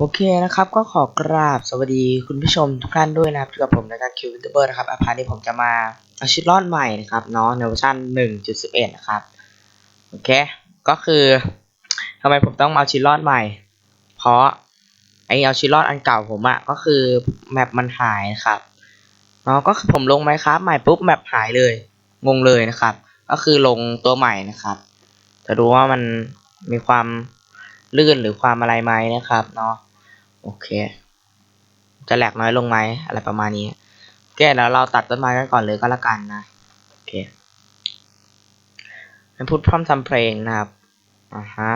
โอเคนะครับก็ขอกราบสวัสดีคุณผู้ชมทุกท่านด้วยนะครับกับผมในะครับคิววินเทอร์เบอร์นะครับอาพาร์ทนี้ผมจะมาเอาชิตรอดใหม่นะครับเนาะในเวอร์ชัน1.11 นะครับ โอเค ก็คือทำไมผมต้องมาเอาชิตรอดใหม่ เพราะไอเอาชิตรอดอันเก่าผมอะก็คือแมปมันหายนะครับเนาะก็คือผมลงไหมครับใหม่ปุ๊บแมปหายเลย งงเลยนะครับ ก็คือลงตัวใหม่นะครับจะดูว่ามันมีความลื่นหรือความอะไรไหมนะครับเนาะ โอเค จะแหลกน้อยลงไหมอะไรประมาณนี้โอเคแล้วเราตัดต้นไม้กันก่อนเลยก็แล้วกันนะโอเคเป็นพูดพร่อมทำเพลงนะครับอ่าฮะ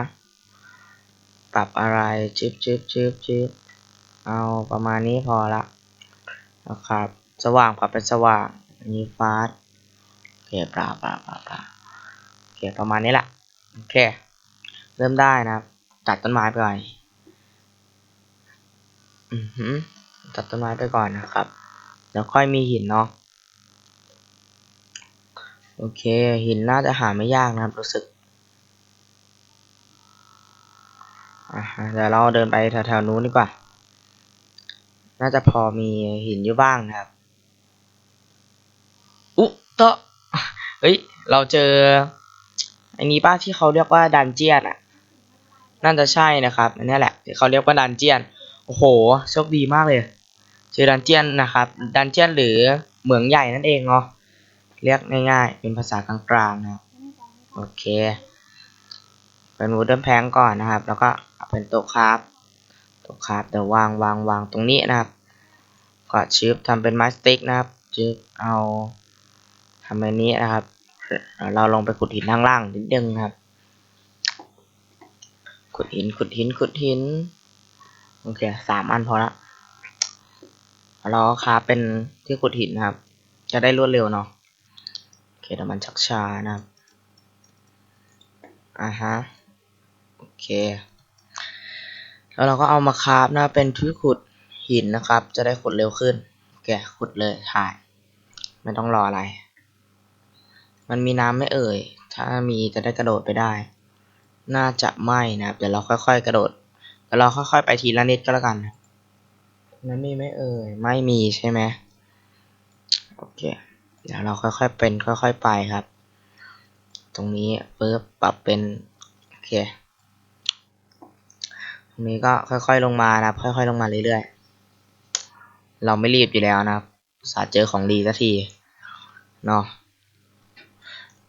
ปรับอะไรจึบจึบจึบจึบเอาประมาณนี้พอละนะครับ สว่างปรับเป็นสว่างอันนี้ฟาสโอเคปราปราปราปราโอเคประมาณนี้แหละโอเค เริ่มได้นะครับตัดต้นไม้ไปก่อน อือหือตัดต้นไม้ไปก่อนนะครับเดี๋ยวค่อยมีหินเนาะโอเค หินน่าจะหาไม่ยากนะครับ รู้สึกอะเดี๋ยวเราเดินไปแถวๆนู้นดีกว่า น่าจะพอมีหินอยู่บ้างนะครับ อุ๊เตะเฮ้ย เราเจออันนี้ป้าที่เขาเรียกว่าดันเจียนอะ น่าจะใช่นะครับ อันนี้แหละที่เขาเรียกว่าดันเจียน โอ้โห โชคดีมากเลย เจอดันเจียนนะครับ ดันเจียนหรือเหมืองใหญ่นั่นเองเนาะ เรียกง่ายๆ เป็นภาษากลางๆนะครับโอเค เป็นวูดเดิลแพงก่อนนะครับ แล้วก็เป็นโต๊ะคราฟโต๊ะคราฟเดี๋ยววางวางวางตรงนี้นะครับ ก็ชืบทำเป็นไม้สติ๊กนะครับชืบเอาทำแบบนี้นะครับ เราลงไปขุดหินข้างล่างนิดนึงครับ ขุดหินขุดหินขุดหิน โอเคสามอันพอละเราคาเป็นที่ขุดหินนะครับ จะได้รวดเร็วเนาะโอเคแต่มันชักช้านะครับอ่าฮะโอเค แล้วเราก็เอามาคาบนะเป็นที่ขุดหินนะครับ จะได้ขุดเร็วขึ้นโอเคขุดเลยถ่าย ไม่ต้องรออะไร มันมีน้ำไม่เอ่ย ถ้ามีจะได้กระโดดไปได้ น่าจะไม่นะครับ เดี๋ยวเราค่อยๆกระโดด เดี๋ยวเราค่อยๆไปทีละนิดก็แล้วกันนั้นมีไม่เอ่ย ไม่มีใช่ไหมโอเค เดี๋ยวเราค่อยๆเป็น ค่อยๆไปครับ ตรงนี้ปึ๊บปรับเป็น โอเค ตรงนี้ก็ค่อยๆลงมานะครับค่อยๆลงมาเรื่อยๆ เราไม่รีบอยู่แล้วนะครับสาเจอของดีสักที เนาะ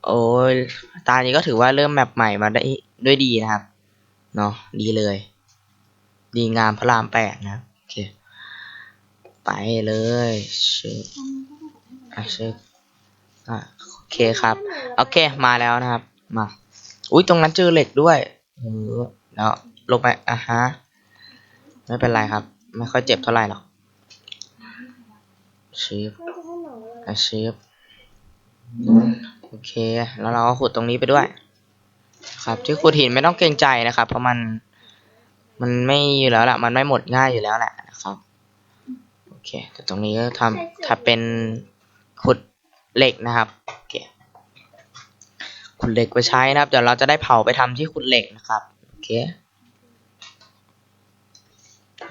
โอ้ยตานี้ก็ถือว่าเริ่มแมปใหม่มาได้ด้วยดีนะครับ เนาะดีเลย ดีงามพระรามแปดนะโอเคไปเลยชึบอะชึบอะโอเคครับโอเคมาแล้วนะครับ มาอุ้ยตรงนั้นเจอเหล็กด้วยเออแล้วลงไปอะฮะไม่เป็นไรครับ ไม่ค่อยเจ็บเท่าไหร่หรอกชืบอะชืบโอเค แล้วเราก็ขุดตรงนี้ไปด้วย ครับ ที่ขุดหินไม่ต้องเกรงใจนะครับ เพราะมัน มันไม่อยู่แล้วแหละมันไม่หมดง่ายอยู่แล้วแหละนะครับโอเคแต่ตรงนี้ก็ทำถ้าเป็นขุดเหล็กนะครับโอเคขุดเหล็กไปใช้นะครับเดี๋ยวเราจะได้เผาไปทำที่ขุดเหล็กนะครับโอเค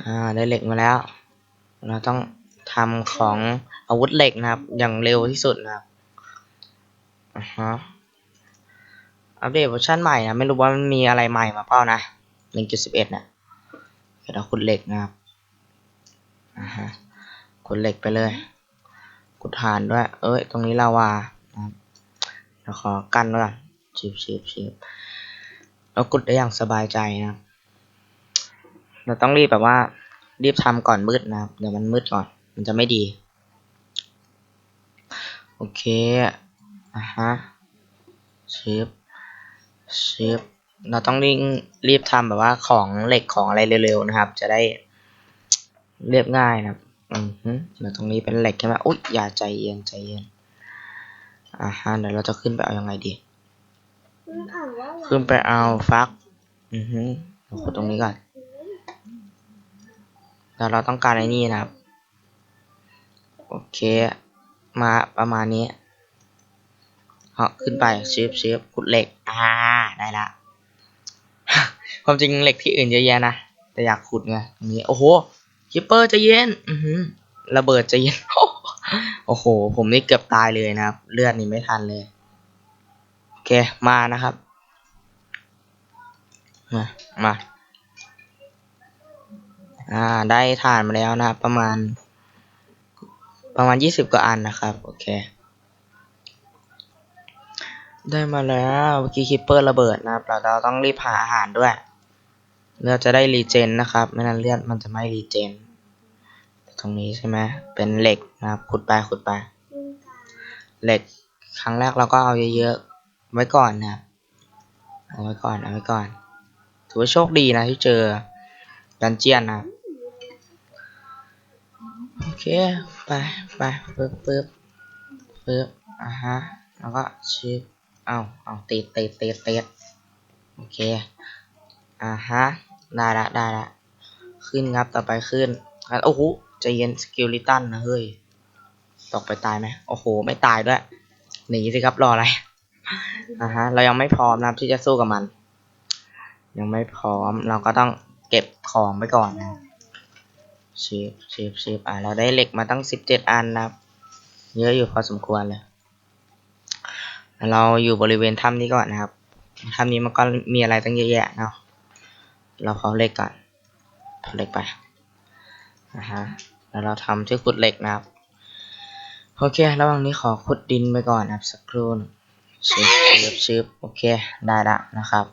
อ่าได้เหล็กมาแล้ว เราต้องทำของอาวุธเหล็กนะครับ อย่างเร็วที่สุดนะครับอ่าฮะอัปเดตเวอร์ชันใหม่นะ ไม่รู้ว่ามันมีอะไรใหม่มาเปล่านะ 1.11 นะ เดี๋ยวเราขุดเหล็กนะครับอ่าฮะขุดเหล็กไปเลยขุดฐานด้วย เอ้ย ตรงนี้ลาวานะครับเดี๋ยวขอกั้นไว้ก่อนชิบชิบชิบเราขุดได้อย่างสบายใจนะครับเราต้องรีบแบบว่า รีบทำก่อนมืดนะครับ เดี๋ยวมันมืดก่อน มันจะไม่ดี โอเคอะฮะชิบชิบ เราต้องรีบรีบทำแบบว่าของเหล็กของอะไรเร็วๆนะครับ จะได้เรียบง่ายนะครับ อือฮึเดี๋ยวตรงนี้เป็นเหล็กใช่ไหมอุ๊ยอย่าใจเย็นใจเย็นอ่าฮะเดี๋ยวเราจะขึ้นไปเอายังไงดี ขึ้นไปเอาฟัก อือฮึเราขุดตรงนี้ก่อนแล้วเราต้องการไอ้นี่นะครับ โอเค มาประมาณนี้เอาขึ้นไปชิบชิบขุดเหล็ก อ่า ได้ละ ความจริงเหล็กที่อื่นเยอะแยะนะ แต่อยากขุดไงตรงนี้โอ้โหคิปเปอร์จะเย็นอือหือระเบิดจะเย็น โอ้โห ผมนี่เกือบตายเลยนะครับ เลือดนี่ไม่ทันเลย โอเค มานะครับ มา มา อ่า ได้ฐานมาแล้วนะครับ ประมาณ ประมาณยี่สิบกว่าอันนะครับ โอเค ได้มาแล้วเมื่อกี้คิปเปอร์ระเบิดนะครับ เราต้องรีบหาอาหารด้วย เลือดจะได้รีเจนนะครับ ไม่นั้นเลือดมันจะไม่รีเจน ตรงนี้ใช่ไหมเป็นเหล็กนะครับ ขุดไปขุดไป เหล็กครั้งแรกเราก็เอาเยอะๆ ไว้ก่อนนะครับ เอาไว้ก่อน เอาไว้ก่อน ถือว่าโชคดีนะที่เจอดันเจียนนะโอเค ไปไปปึ๊บปึ๊บปึ๊บอะฮะ แล้วก็ชิปเอาเอาตีดตีดตีดตีดโอเค อ่าฮะ ได้ละได้ละขึ้นครับต่อไปขึ้นโอ้โหใจเย็นสกิลลิตันนะเฮ้ยตกไปตายไหมโอ้โห ไม่ตายด้วยหนีสิครับรออะไรอ่าฮะ เรายังไม่พร้อมนะครับที่จะสู้กับมัน ยังไม่พร้อมเราก็ต้องเก็บของไปก่อนนะชิปชิปชิปอ่าเราได้เหล็กมาตั้งสิบเจ็ดอันนะครับ เยอะอยู่พอสมควรเลยเราอยู่บริเวณถ้ำนี้ก่อนนะครับถ้ำนี้มันก็มีอะไรตั้งเยอะแยะเนาะ เราเผาเหล็กก่อนเผาเหล็กไปนะฮะแล้วเราทำที่ขุดเหล็กนะครับโอเค ระหว่างนี้ขอขุดดินไปก่อนนะครับสักครู่ชิบชิบชิบโอเค ได้ละนะครับ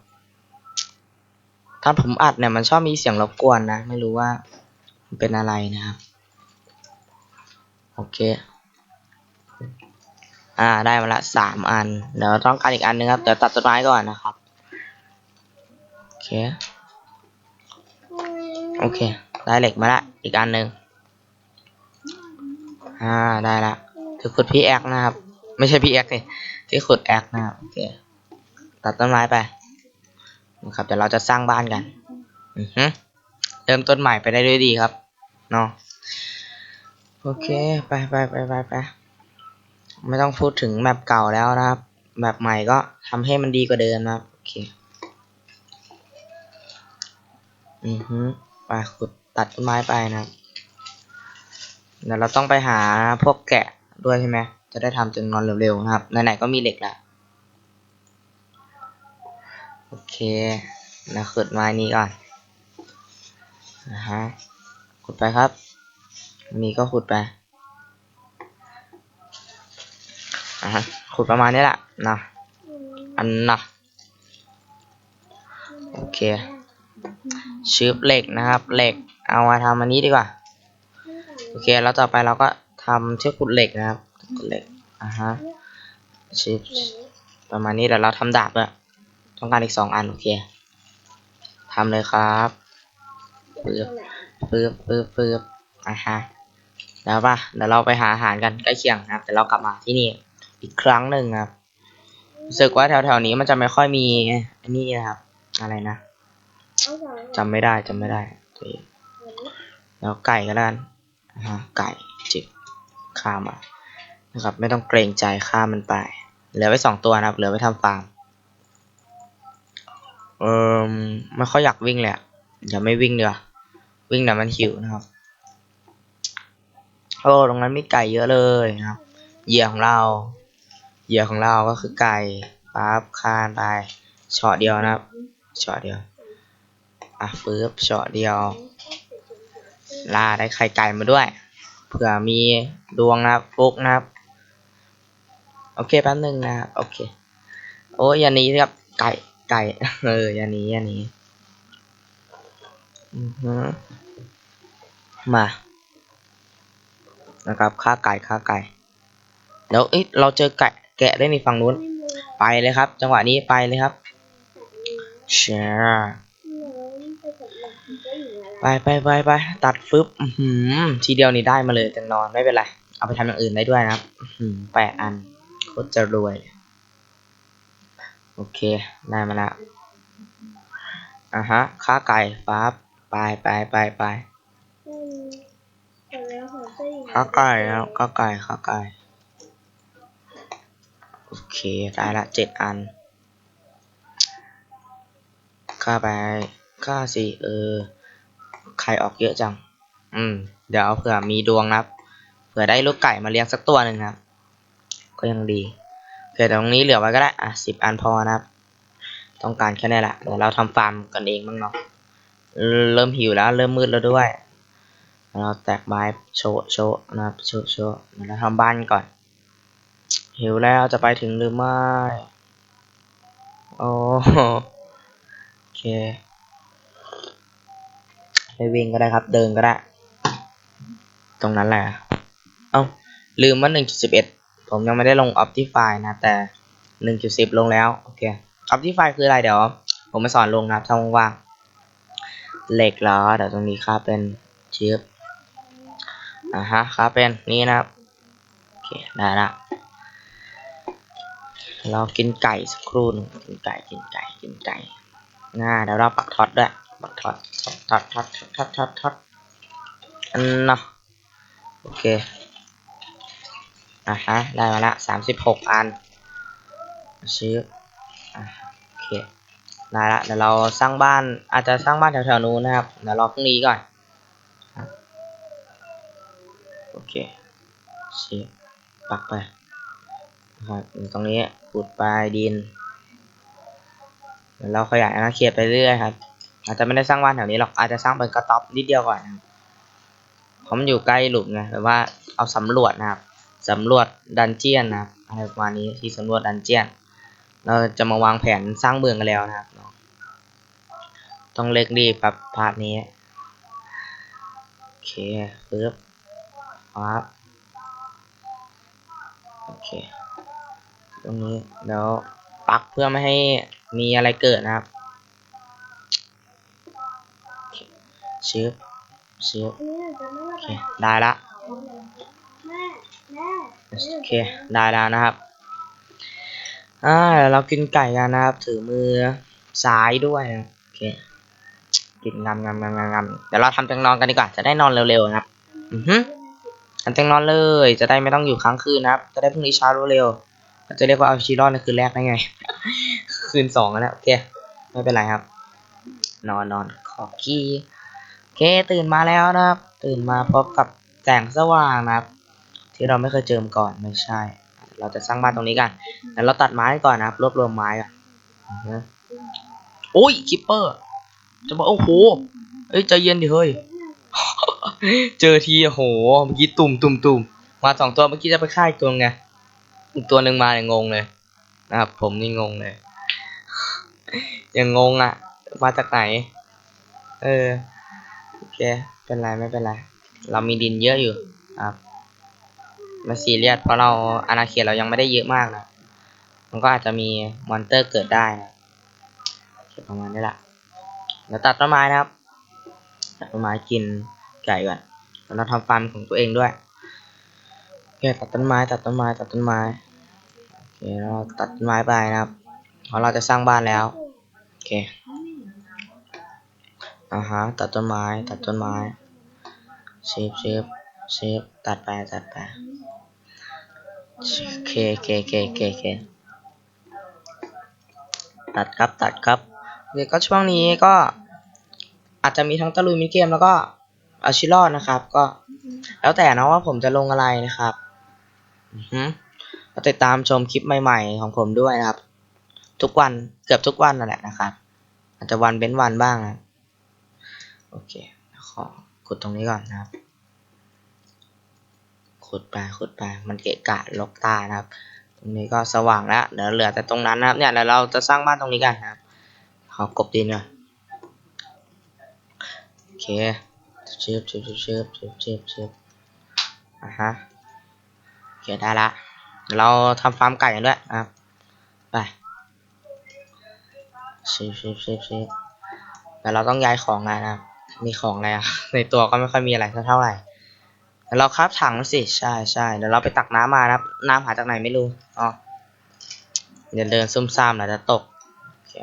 ตอนผมอัดเนี่ยมันชอบมีเสียงรบกวนนะ ไม่รู้ว่ามันเป็นอะไรนะครับ โอเค อ่า ได้มาละสามอัน เดี๋ยวต้องการอีกอันนึงครับ เดี๋ยวตัดต้นไม้ก่อนนะครับ โอเค โอเค ได้เหล็กมาละอีกอันหนึ่งอ่าได้ละที่ขุดพี่แอคนะครับ ไม่ใช่พี่แอคนี่ที่ขุดแอคนะครับโอเคตัดต้นไม้ไปนะครับเดี๋ยวเราจะสร้างบ้านกันอือฮึเริ่มต้นใหม่ไปได้ด้วยดีครับเนาะโอเคไปไปไปไปไปไม่ต้องพูดถึงแมปเก่าแล้วนะครับแมปใหม่ก็ทำให้มันดีกว่าเดิมนะครับโอเคอือฮึ ไปขุดตัดต้นไม้ไปนะครับเดี๋ยวเราต้องไปหาพวกแกะด้วยใช่ไหมจะได้ทำจนนอนเร็วๆนะครับไหนๆก็มีเหล็กแล้วโอเคนะขุดไม้นี้ก่อนนะฮะขุดไปครับมีก็ขุดไปอะขุดประมาณนี้แหละนะอันนะโอเค ชืบเหล็กนะครับเหล็กเอามาทำอันนี้ดีกว่าโอเคแล้วต่อไปเราก็ทำเชือกขุดเหล็กนะครับขุดเหล็กอ่าฮะชืบประมาณนี้เดี๋ยวเราทำดาบด้วยต้องการอีกสองอันโอเคทำเลยครับปึ๊บปึ๊บปึ๊บปึ๊บอ่าฮะแล้วป่ะเดี๋ยวเราไปหาอาหารกันใกล้เคียงนะครับแต่เรากลับมาที่นี่อีกครั้งหนึ่งครับรู้สึกว่าแถวๆนี้มันจะไม่ค่อยมีอันนี้นะครับ อะไรนะ จำไม่ได้จำไม่ได้ตัวเองแล้วไก่ก็แล้วกันอ่าฮะไก่จิบฆ่ามานะครับ ไม่ต้องเกรงใจฆ่ามันไป เหลือไว้สองตัวนะครับ เหลือไว้ทำฟาร์มเออไม่ค่อยอยากวิ่งเลยอะอย่าไม่วิ่งเดี๋ยววิ่งเดี๋ยวมันหิวนะครับโอ้ตรงนั้นมีไก่เยอะเลยนะครับเหยื่อของเราเหยื่อของเราก็คือไก่ปั๊บคานไปเฉาะเดียวนะครับเฉาะเดียว อะฟืบเฉาะเดียว ล่าได้ไข่ไก่มาด้วย เผื่อมีดวงนะครับฟุกนะครับ โอเคแป๊บนึงนะครับโอเค โอ้ยอย่าหนี้ครับไก่ไก่เอออย่าหนี้อย่าหนี้มา นะครับฆ่าไก่ฆ่าไก่เดี๋ยวเอ้ยเราเจอไก่แกะได้ในฝั่งนู้น ไปเลยครับ จังหวะนี้ไปเลยครับแชร์ ไปไปไปไปตัดฟึบอื้อหือทีเดียวนี่ได้มาเลยแต่นอนไม่เป็นไร เอาไปทำอย่างอื่นได้ด้วยนะครับแปดอันโคตรจะรวย โอเค ได้มาแล้วอะฮะค้าไก่ปั๊บไปไปไปไปค้าไก่แล้วค้าไก่ค้าไก่โอเคได้ละเจ็ดอันค่าไปค่าสิเออ ข่ออกเยอะจัง อืม เดี๋ยวเอาเผื่อมีดวงนะครับ เผื่อได้ลูกไก่มาเลี้ยงสักตัวหนึ่งครับ ก็ยังดีเคแต่ตรงนี้เหลือไว้ก็ได้ อะสิบอันพอนะครับ ต้องการแค่นี้แหละ เดี๋ยวเราทำฟาร์มกันเองบ้างเนาะ เริ่มหิวแล้ว เริ่มมืดแล้วด้วย เราแตกไม้โชว์โชว์นะครับ โชว์โชว์เดี๋ยวเราทำบ้านก่อน หิวแล้วจะไปถึงหรือไม่ โอ้โอเค ไปวิ่งก็ได้ครับ เดินก็ได้ ตรงนั้นแหละ เอ้า ลืมว่าหนึ่งจุดสิบเอ็ดผมยังไม่ได้ลง Optify นะ แต่หนึ่งจุดสิบลงแล้ว โอเค Optify คืออะไรเดี๋ยว ผมมาสอนลงนะครับถ้าว่างเหล็กเหรอ เดี๋ยวตรงนี้ครับเป็นเชืออ่าฮะครับเป็นนี่นะครับ โอเค ได้ละเรากินไก่สักครู่นึงกินไก่กินไก่กินไก่น่าเดี๋ยวเราปักท็อตด้วย ปักท็อตท็อตท็อตท็อตท็อตท็อตอันเนาะโอเคอะฮะได้มาละสามสิบหกอันซื้ออะโอเคได้ละเดี๋ยวเราสร้างบ้านอาจจะสร้างบ้านแถวๆนู้นนะครับเดี๋ยวรอพรุ่งนี้ก่อนโอเคซื้อปักไปนะครับตรงนี้ขุดปลายดินเดี๋ยวเราขยายอาณาเขตไปเรื่อยครับ อาจจะไม่ได้สร้างบ้านแถวนี้หรอกอาจจะสร้างเป็นกระต๊อบนิดเดียวก่อนนะครับผมอยู่ใกล้หลุมไงแบบว่าเอาสำรวจนะครับสำรวจดันเจียนนะครับอะไรประมาณนี้ที่สำรวจดันเจียน เราจะมาวางแผนสร้างเมืองกันแล้วนะครับต้องเล็กรีบครับพาร์ทนี้โอเคปึ๊บปั๊บโอเคตรงนี้เดี๋ยวปักเพื่อไม่ให้มีอะไรเกิดนะครับโอเค ชื้อชื้ออันนี้หนูจะไม่โอว่าเคได้ละแม่แม่โอเคได้แล้วนะครับอ่าเดี๋ยวเรากินไก่กันนะครับ ถือมือซ้ายด้วยนะโอเคกินงำงำงำงำงำเดี๋ยวเราทำเตียงนอนกันดีกว่าจะได้นอนเร็วๆนะครับอือฮึทำเตียงนอนเลย จะได้ไม่ต้องอยู่ค้างคืนนะครับ จะได้พรุ่งนี้เช้าเร็วๆก็จะเรียกว่าเอาชีวิตรอดในคืนแรกได้ไง คืนสองแล้วโอเคไม่เป็นไรครับ นอนนอนขอกี้โอ เคตื่นมาแล้วนะครับ ตื่นมาพบกับแสงสว่างนะครับ ที่เราไม่เคยเจอมาก่อนไม่ใช่ เราจะสร้างบ้านตรงนี้กันเดี๋ยวเราตัดไม้ก่อนนะครับ รวบรวมไม้ก่อนอือฮึโอ้ยคิปเปอร์ จะบอกโอ้โหเอ้ยใจเย็นดิเฮ้ยเจอทีโอ้โหเมื่อกี้ตุ่มตุ่มตุ่มมาสองตัวเมื่อกี้จะไปฆ่าอีกตัวไงอีกตัวหนึ่งมาเนี่ยงงเลยนะครับผมนี่งงเลยยังงงอะ มาจากไหน เออ เคเป็นไรไม่เป็นไร เรามีดินเยอะอยู่ครับม่ซีเรียสเพราะเราอาณาเขตเรายังไม่ได้เยอะมากนะมันก็อาจจะมีมอนเตอร์เกิดได้นะโอเคประมาณนี้แหละเดี๋ยวตัดต้นไม้นะครับ ตัดต้นไม้กินไก่ก่อนแล้วเราทำฟาร์มของตัวเองด้วยโอเคตัดต้นไม้ตัดต้นไม้ตัดต้นไม้โอเคเราตัดต้นไม้ไปนะครับเพราะเราจะสร้างบ้านแล้วโอเค อ่าฮะตัดต้นไม้ตัดต้นไม้เชฟเชฟเชฟตัดไปตัดไปโอเคโอเคโอเคโอเคโอเคตัดครับตัดครับโอเคก็ช่วงนี้ก็อาจจะมีทั้งตะลุยมินเกมแล้วก็เอาชิรอดนะครับ ก็ แล้วแต่นะว่าผมจะลงอะไรนะครับอือก็ติดตามชมคลิปใหม่ ๆ ของผมด้วยนะครับ ทุกวันเกือบทุกวันนั่นแหละนะครับ อาจจะวันเว้นวันบ้างนะ โอเค ขอขุดตรงนี้ก่อนนะครับ ขุดไปขุดไป มันเกะกะลกตานะครับ ตรงนี้ก็สว่างแล้ว เดี๋ยวเหลือแต่ตรงนั้นนะครับ เนี่ยเดี๋ยวเราจะสร้างบ้านตรงนี้กันนะครับ ขอกบดินก่อนโอเคเชิบเชิบเชิบเชิบเชิบเชิบอะฮะโอเคได้ละ เราทำฟาร์มไก่กันด้วยนะครับ ไปเชิบเชิบเชิบเชิบแต่เราต้องย้ายของกันนะครับ มีของอะไรอะในตัวก็ไม่ค่อยมีอะไรเท่าไหร่เดี๋ยวเราคราบถังสิใช่ใช่เดี๋ยวเราไปตักน้ำมานะครับ น้ำหาจากไหนไม่รู้อ๋ออย่าเดินซุ่มซ่ามนะจะตกโอเค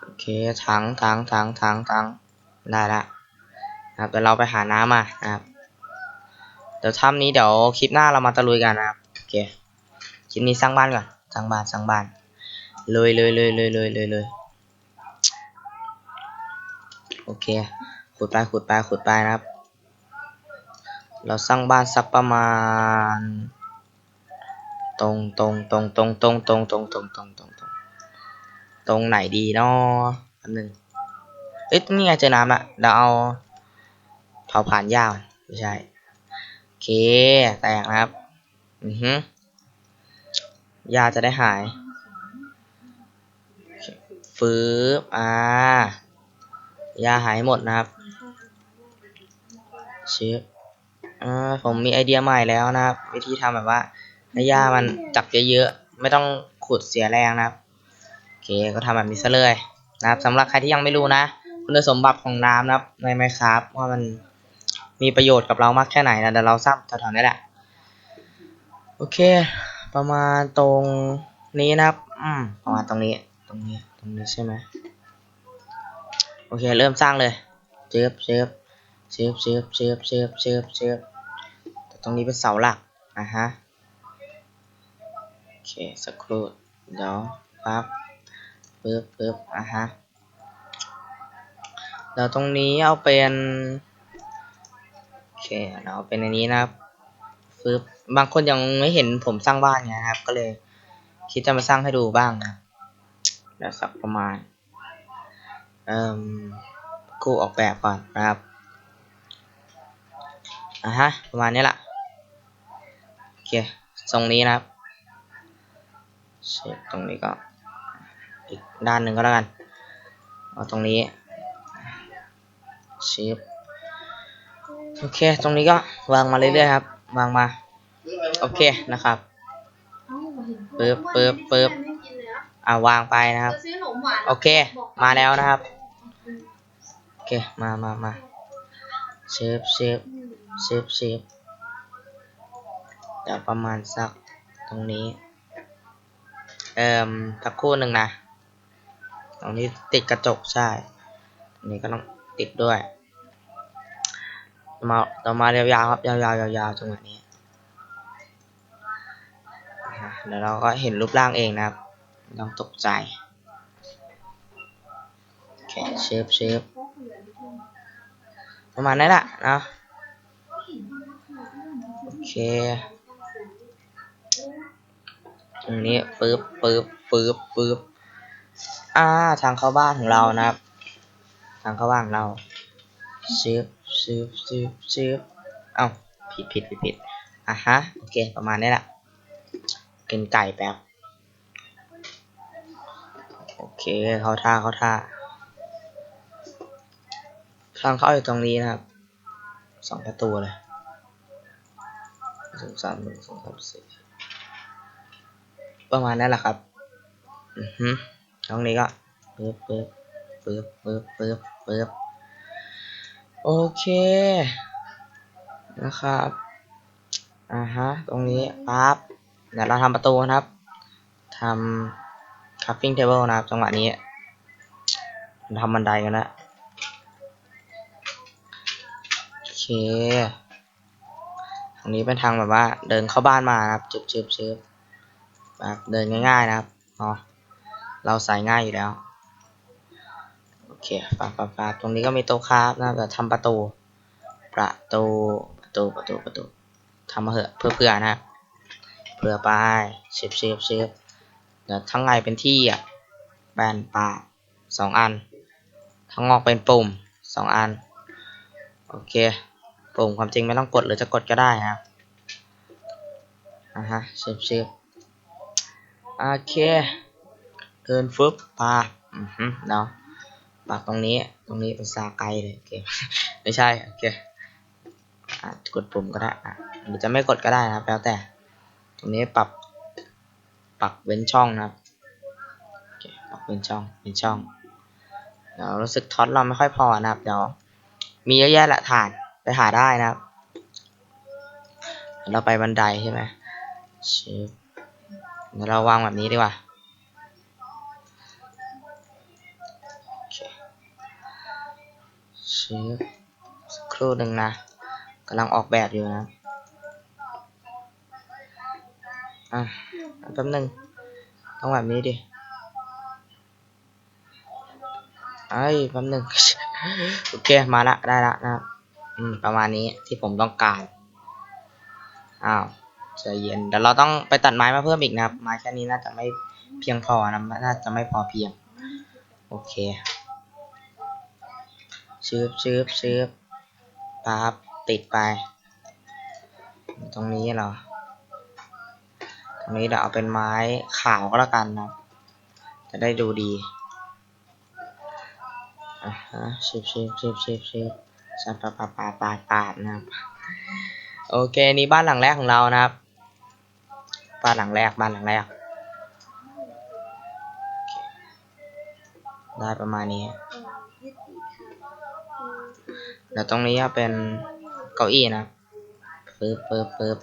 โอเคถังถังถังถังถังได้ละนะครับเดี๋ยวเราไปหาน้ำมานะครับเดี๋ยวถ้ำนี้เดี๋ยวคลิปหน้าเรามาตะลุยกันนะครับโอเคคลิปนี้สร้างบ้านก่อนสร้างบ้านสร้างบ้านเลยเลยเลยเลยเลยเลยเลย โอเค ขุดไปขุดไปขุดไปนะครับ เราสร้างบ้านสักประมาณ ตรงตรงตรงตรงตรงตรงตรงตรงตรงตรงตรงตรงไหนดีเนาะอันหนึ่งเอ๊ะนี่ไงเจอน้ำละเราเอาเผาผ่านยาวไม่ใช่โอเคแตกนะครับ อือฮึยาจะได้หายฟื้บอ่า ยาหายหมดนะครับชิบอ่าผมมีไอเดียใหม่แล้วนะครับ วิธีทำแบบว่าให้ยามันจับเยอะๆไม่ต้องขุดเสียแรงนะครับโอเคก็ทำแบบนี้ซะเลยนะครับสำหรับใครที่ยังไม่รู้นะ คุณสมบัติของน้ำนะครับในไมครับว่ามันมีประโยชน์กับเรามากแค่ไหนนะเดี๋ยวเราทราบแถวๆนี้แหละโอเค ประมาณตรงนี้นะครับ อืมประมาณตรงนี้ ตรงนี้ ตรงนี้ใช่ไหม โอเค เริ่มสร้างเลยเชิบเชิบเชิบเชิบเชิบเชิบเชิบเชิบแต่ตรงนี้เป็นเสาหลักอะฮะโอเคสักครู่เดี๋ยวปั๊บปึ๊บปึ๊บอะฮะเดี๋ยวตรงนี้เอาเป็นโอเคเราเอาเป็นอันนี้นะครับฟึบบางคนยังไม่เห็นผมสร้างบ้านไงครับ ก็เลยคิดจะมาสร้างให้ดูบ้างนะเดี๋ยวสักประมาณ กู้ออกแบบก่อนนะครับอะฮะประมาณนี้แหละโอเคทรงนี้นะครับเช็คตรงนี้ก็อีกด้านหนึ่งก็แล้วกันเอาตรงนี้เชฟโอเค ตรงนี้ก็วางมาเรื่อยๆครับ วางมา โอเคนะครับปึ๊บปึ๊บปึ๊บอ่าวางไปนะครับ โอเค มาแล้วนะครับ เค มามามาเชฟเชฟเชฟเชฟเดี๋ยวประมาณสักตรงนี้ เอ่มสักคู่หนึ่งนะ ตรงนี้ติดกระจกใช่ ตรงนี้ก็ต้องติดด้วย มาต่อมายาวๆครับ ยาวๆยาวๆจังหวะนี้ เดี๋ยวเราก็เห็นรูปร่างเองนะครับ ต้องตกใจ โอเคเชฟเชฟ ประมาณนั้นแหละนะโอเคตรงนี้ปึ๊บปึ๊บปึ๊บปึ๊บอ่าทางเข้าบ้านของเรานะครับ ทางเข้าบ้านของเราเชฟเชฟเชฟเชฟเอ้าผิดผิดผิดผิดอะฮะโอเคประมาณนี้แหละกินไก่แป๊บโอเค เข้าท่าเข้าท่า ทางเข้าอยู่ตรงนี้นะครับสองประตูเลยสองสามหนึ่งสองสามสี่ประมาณนั้นแหละครับอือฮึตรงนี้ก็ปึ๊บปึ๊บปึ๊บปึ๊บปึ๊บปึ๊บโอเคนะครับอ่าฮะตรงนี้ปั๊บเดี๋ยวเราทำประตูนะครับทำคัฟฟิ้งเทเบิลนะครับจังหวะนี้ทำบันไดกันแล้ เคตรงนี้เป็นทางแบบว่า เดินเข้าบ้านมานะครับจึบจึบจึบแบบเดินง่ายๆนะครับเนาะเราใส่ง่ายอยู่แล้ว โอเคปาปาปาตรงนี้ก็มีโต๊ะคราฟนะครับแต่ทำประตู ประตู ประตู ประตู ประตูทำมาเหอะเพื่อเพื่อนะเพื่อไปชฟเชฟเชฟเดี๋ยวทั้งในเป็นที่อะแบนปากสองอัน ทั้งงอกเป็นปุ่มสองอัน โอเค ปุ่มความจริงไม่ต้องกดหรือจะกดก็ได้ครับอ่าฮะเชฟเชฟโอเคเดินฟึบปาอือฮึเนาะปากตรงนี้ตรงนี้เป็นซาไกเลยโอเคไม่ใช่โอเคกดปุ่มก็ได้อะหรือจะไม่กดก็ได้นะครับ แล้วแต่ ตรงนี้ปรับปรับเว้นช่องนะครับเคปรับเว้นช่องเว้นช่องเดี๋ยวรู้สึกท็อตเราไม่ค่อยพอนะครับเดี๋ยวมีเยอะแยะแหละฐาน ไปหาได้นะครับ เราไปบันไดใช่ไหมชิบเดี๋ยวเราวางแบบนี้ดีกว่าชิบสักครู่หนึ่งนะกำลังออกแบบอยู่นะอะแป๊บหนึ่งต้องแบบนี้ดิไอ้ยแป๊บหนึ่งโอเค มาละ ได้ละนะครับ อืม ประมาณนี้ที่ผมต้องการ อ้าวใจเย็นเดี๋ยวเราต้องไปตัดไม้มาเพิ่มอีกนะครับไม้แค่นี้น่าจะไม่เพียงพอนะน่าจะไม่พอเพียง โอเคชืบชืบชืบปั๊บติดไป ตรงนี้เหรอ ตรงนี้เดี๋ยวเอาเป็นไม้ขาวก็แล้วกันนะจะได้ดูดีอ่าฮะชิบชิบชิบชิบชิบ ชับปาปาปาปาปาดนะครับ โอเคนี่บ้านหลังแรกของเรานะครับ บ้านหลังแรกบ้านหลังแรก ได้ประมาณนี้เดี๋ยวตรงนี้จะเป็นเก้าอี้นะปึ๊บปึ๊บปึ๊บ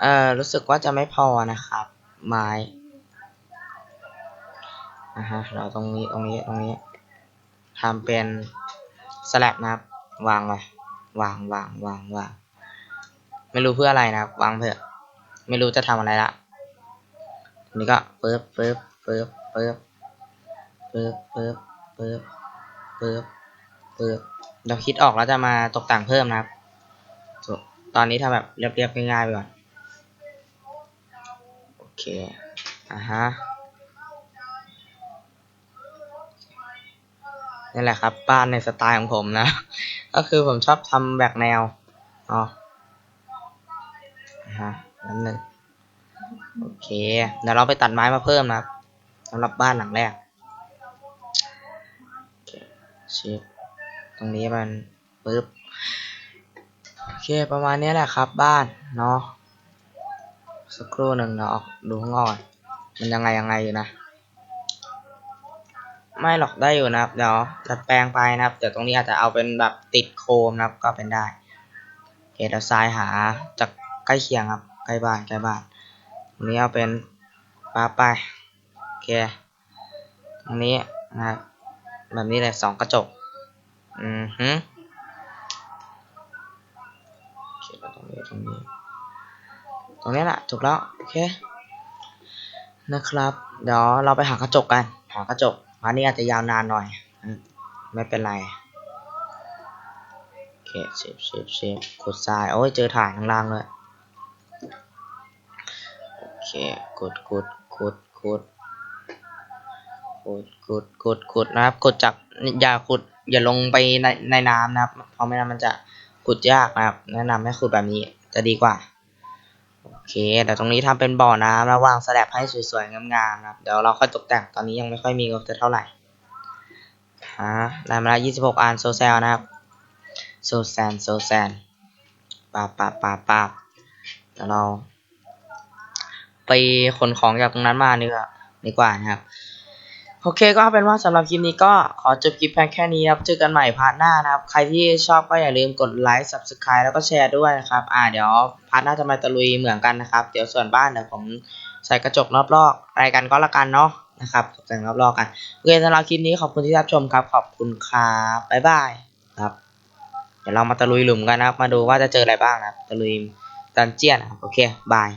เอ่อ รู้สึกว่าจะไม่พอนะครับ ไม้นะฮะ เราตรงนี้ ตรงนี้ ตรงนี้ ทำเป็นสแลบนะครับ วางไว้วางวางวางวางไม่รู้เพื่ออะไรนะครับ วางเถอะไม่รู้จะทำอะไรละทีนี้ก็ปึ๊บปึ๊บปึ๊บปึ๊บปึ๊บปึ๊บปึ๊บปึ๊บปึ๊บเดี๋ยวคิดออกแล้วจะมาตกแต่งเพิ่มนะครับ ตอนนี้ทำแบบเรียบๆง่ายๆไปก่อนโอเคอ่าฮะ นี่แหละครับ บ้านในสไตล์ของผมนะ ก็คือผมชอบทำแบบแนวอ๋อฮะนั่นหนึ่งโอเค เดี๋ยวเราไปตัดไม้มาเพิ่มนะครับสำหรับบ้านหลังแรกโอเคชิปตรงนี้มันปึ๊บโอเคประมาณนี้แหละครับ บ้านเนาะสักครู่หนึ่งเนาะออกดูข้างนอกมันยังไงยังไงอยู่นะ ไม่หรอกได้อยู่นะครับ เดี๋ยวดัดแปลงไปนะครับ เดี๋ยวตรงนี้อาจจะเอาเป็นแบบติดโคมนะครับ ก็เป็นได้โอเคเดี๋ยวซ้ายหาจากใกล้เคียงครับ ใกล้บ้านใกล้บ้านตรงนี้เอาเป็นปาไปโอเคตรงนี้นะครับแบบนี้เลยสองกระจก อือฮึโอเคแล้วตรงนี้ตรงนี้ ตรงนี้แหละถูกแล้ว โอเค นะครับ เดี๋ยวเราไปหากระจกกัน หากระจก อันนี้อาจจะยาวนานหน่อย ไม่เป็นไร โอเคเชฟเชฟเชฟขุดทราย โอ้ย เจอถ่านข้างล่างเลย โอเคขุดขุดขุดขุดขุดขุดขุดขุดนะครับขุดจากอย่าขุด อย่าลงไปในในน้ำนะครับ เพราะไม่งั้นมันจะขุดยากนะครับ แนะนำให้ขุดแบบนี้จะดีกว่า โอเคเดี๋ยวตรงนี้ทำเป็นบ่อน้ำแล้ววางสแลบให้สวยๆงามๆนะครับเดี๋ยวเราค่อยตกแต่งตอนนี้ยังไม่ค่อยมีงบจะเท่าไหร่ฮะได้มาแล้ว26อันโซแซลนะครับโซแซนโซแซนปาปาปาปาเดี๋ยวเรา ไปขนของจากตรงนั้นมาดีกว่าดีกว่านะครับ โอเคก็เป็นว่าสำหรับคลิปนี้ก็ขอจบคลิปเพียงแค่นี้ครับ เจอกันใหม่พาร์ทหน้านะครับ ใครที่ชอบก็อย่าลืมกดไลค์ subscribe แล้วก็แชร์ด้วยนะครับ อ่าเดี๋ยวพาร์ทหน้าจะมาตะลุยเหมือนกันนะครับ เดี๋ยวส่วนบ้านเดี๋ยวผมใส่กระจกรอบๆอะไรกันก็ละกันเนาะนะครับตกแต่งรอบๆกันโอเคสำหรับคลิปนี้ขอบคุณที่รับชมครับ ขอบคุณครับบ๊ายบายครับ เดี๋ยวเรามาตะลุยหลุมกันนะครับ มาดูว่าจะเจออะไรบ้างนะครับ ตะลุยดันเจียนนะโอเคบาย